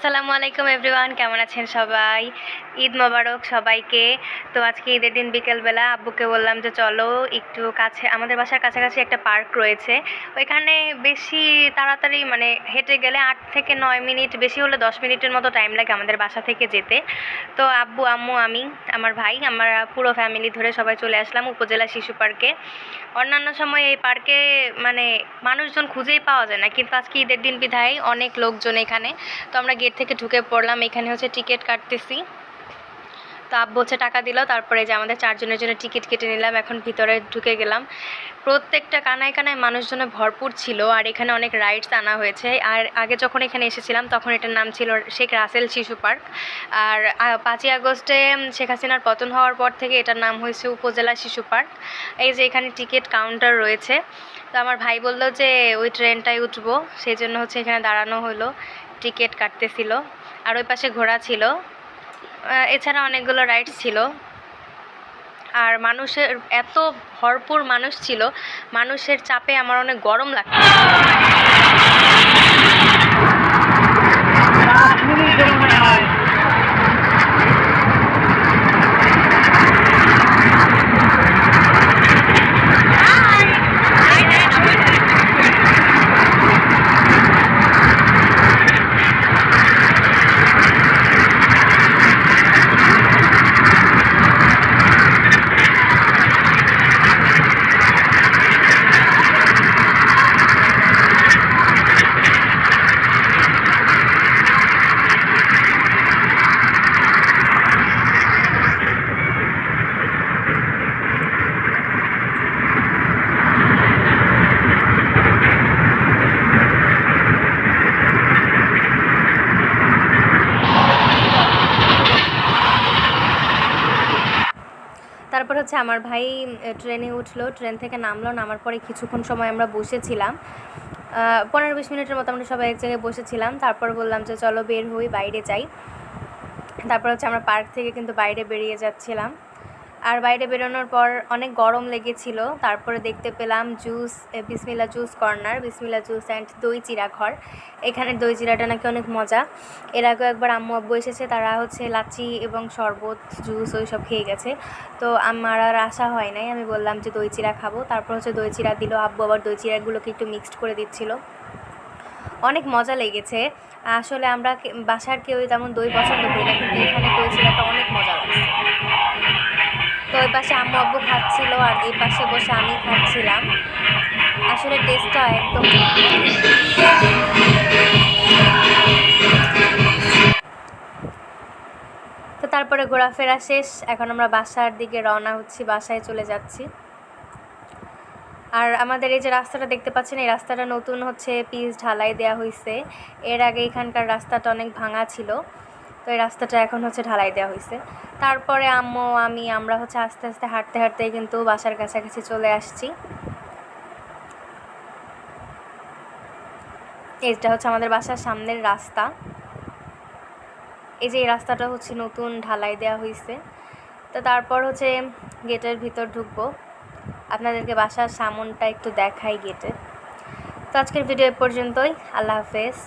আসসালামু আলাইকুম এভরিওয়ান, কেমন আছেন সবাই? ঈদ মোবারক সবাইকে। তো আজকে ঈদের দিন বিকেলবেলা আব্বুকে বললাম যে চলো একটু কাছে, আমাদের বাসার কাছাকাছি একটা পার্ক রয়েছে। ওইখানে বেশি তাড়াতাড়ি মানে হেঁটে গেলে আট থেকে নয় মিনিট, বেশি হলে দশ মিনিটের মতো টাইম লাগে আমাদের বাসা থেকে যেতে। তো আব্বু, আম্মু, আমি, আমার ভাই, আমরা পুরো ফ্যামিলি ধরে সবাই চলে আসলাম উপজেলা শিশু পার্কে। অন্যান্য সময় এই পার্কে মানে মানুষজন খুঁজেই পাওয়া যায় না, কিন্তু আজকে ঈদের দিন বিধায় অনেক লোকজন এখানে। তো আমরা থেকে ঢুকে পড়লাম এখানে হচ্ছে টিকিট কাটতেছি। তো আব্বু হচ্ছে টাকা দিল, তারপরে যে আমাদের চারজনের জন্য টিকিট কেটে নিলাম, এখন ভিতরে ঢুকে গেলাম। প্রত্যেকটা কানায় কানায় মানুষজনে ভরপুর ছিল, আর এখানে অনেক রাইডস আনা হয়েছে। আর আগে যখন এখানে এসেছিলাম, তখন এটার নাম ছিল শেখ রাসেল শিশু পার্ক। আর পাঁচই আগস্টে শেখ হাসিনার পতন হওয়ার পর থেকে এটার নাম হয়েছে উপজেলা শিশু পার্ক। এই যে এখানে টিকিট কাউন্টার রয়েছে। তো আমার ভাই বলল যে, ওই ট্রেনটায় উঠবো। সেই জন্য হচ্ছে এখানে দাঁড়ানো হলো, টিকিট কাটতেছিল। আর ওই পাশে ঘোড়া ছিল। এছাড়া অনেকগুলো রাইডস ছিল। আর মানুষের এত ভরপুর মানুষ ছিল, মানুষের চাপে আমার অনেক গরম লাগতো। তারপর হচ্ছে আমার ভাই ট্রেনে উঠল ট্রেন থেকে নামলো, নামার পরে কিছুক্ষণ সময় আমরা বসেছিলাম। পনেরো বিশ মিনিটের মতো আমরা সবাই এক জায়গায় বসেছিলাম। তারপর বললাম যে, চলো বের হই, বাইরে যাই। তারপর হচ্ছে আমরা পার্ক থেকে কিন্তু বাইরে বেরিয়ে যাচ্ছিলাম। আর বাইরে বেরোনোর পর অনেক গরম লেগেছিল। তারপরে দেখতে পেলাম juice A, Bismillah juice corner Bismillah juice and দই চিরা ঘর। এখানে দই চিরাটা নাকি অনেক মজা। এর আগেও একবার আম্মু আব্বু এসেছে তারা হচ্ছে লাচি এবং শরবত জুস ওই সব খেয়ে গেছে। তো আমার আর আশা হয় নাই আমি বললাম যে দই চিরা খাব। তারপর হচ্ছে দই চিরা দিল আব্বু আবার দই চিরাগুলোকে একটু মিক্সড করে দিচ্ছিল। অনেক মজা লেগেছে। আসলে আমরা বাসার কেউ তেমন দই পছন্দ করি না কিন্তু এখানে দই চিরাটা অনেক মজা লাগছে পাশে আম্মু আব্বু খাচ্ছিল আর এই পাশে বসে আমি খাচ্ছিলাম। আসলে টেস্টটা একদম তো তারপরে ঘোরাফেরা শেষ, এখন আমরা বাসার দিকে রওনা হচ্ছি, বাসায় চলে যাচ্ছি। আর আমাদের এই যে রাস্তাটা দেখতে পাচ্ছেন, এই রাস্তাটা নতুন হচ্ছে, পিচ ঢালাই দেওয়া হয়েছে এর আগে এখানকার রাস্তাটা অনেক ভাঙা ছিল। তো এই রাস্তাটা এখন হচ্ছে ঢালাই দেওয়া হয়েছে তারপরে আম্মু, আমি, আমরা হচ্ছে আস্তে আস্তে হাঁটতে হাঁটতে কিন্তু বাসার কাছাকাছি চলে আসছি। এইটা হচ্ছে আমাদের বাসার সামনের রাস্তা। এই যে এই রাস্তাটা হচ্ছে নতুন ঢালাই দেওয়া হয়েছে তো তারপর হচ্ছে গেটের ভিতর ঢুকবো। আপনাদেরকে বাসার সামনটা একটু দেখাই গেটে। তো আজকের ভিডিও এ পর্যন্তই। আল্লাহ হাফেজ।